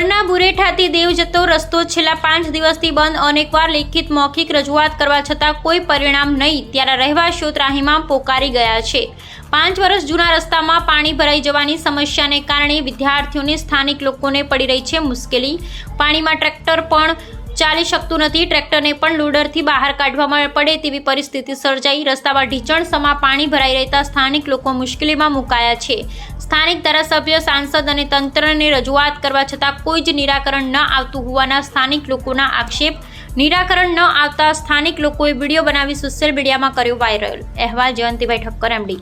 ગોરના બુરેઠાથી દેવ જતો રસ્તો છેલ્લા પાંચ દિવસથી બંધ અનેકવાર લેખિત મૌખિક રજૂઆત કરવા છતાં કોઈ પરિણામ નહીં. ત્યારે રહેવાસીઓ ત્રાહીમાં પોકારી ગયા છે. પાંચ વર્ષ જૂના રસ્તામાં પાણી ભરાઈ જવાની સમસ્યાને કારણે વિદ્યાર્થીઓને સ્થાનિક લોકોને પડી રહી છે મુશ્કેલી. પાણીમાં ટ્રેક્ટર પણ ચાલી શકતું નથી. ટ્રેક્ટરને પણ લોડરથી બહાર કાઢવામાં પડે તેવી પરિસ્થિતિ સર્જાઈ. રસ્તામાં ઢીચણ સમા પાણી ભરાઈ રહેતા સ્થાનિક લોકો મુશ્કેલીમાં મુકાયા છે. સ્થાનિક ધારાસભ્ય, સાંસદ અને તંત્રને રજૂઆત કરવા છતાં કોઈ જ નિરાકરણ ન આવતું હોવાના સ્થાનિક લોકોના આક્ષેપ. નિરાકરણ ન આવતા સ્થાનિક લોકોએ વીડિયો બનાવી સોશિયલ મીડિયામાં કર્યો વાયરલ. અહેવાલ જયંતિભાઈ ઠક્કર, એમડી.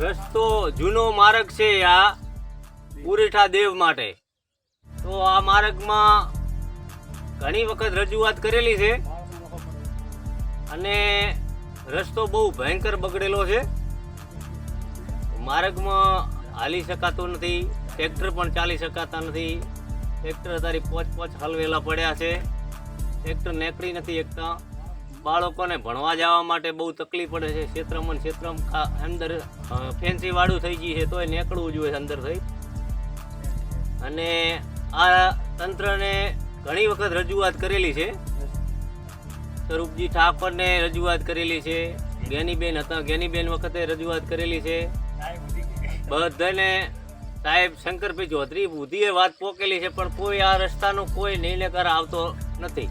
રસ્તો જૂનો માર્ગ છે આ પુરીઠા દેવ માટે. તો આ માર્ગમાં ઘણી વખત રજૂઆત કરેલી છે. અને રસ્તો બહુ ભયંકર બગડેલો છે. માર્ગમાં હાલી શકાતું નથી, ટ્રેક્ટર પણ ચાલી શકાતા નથી. ટ્રેક્ટર તારી પોચ પોચ હલવેલા પડ્યા છે. ટ્રેક્ટર નેકળી નથી એકતા બાળકોને ભણવા જવા માટે બહુ તકલીફ પડે છે. ક્ષેત્રમાં ને ક્ષેત્રમાં અંદર ફેન્સી વાળું થઈ ગયું છે, તોય નીકળવું જોઈએ અંદર થઈ. અને આ તંત્રને ઘણી વખત રજૂઆત કરેલી છે. સ્વરૂપજી ઠાકોરને રજૂઆત કરેલી છે. જ્ઞાનીબેન હતા, જ્ઞાનીબેન વખતે રજૂઆત કરેલી છે. બધાને સાહેબ શંકરભાઈ ચૌધરી બુદ્ધિએ વાત પોકેલી છે, પણ કોઈ આ રસ્તાનો કોઈ નિર્ણયકર આવતો નથી.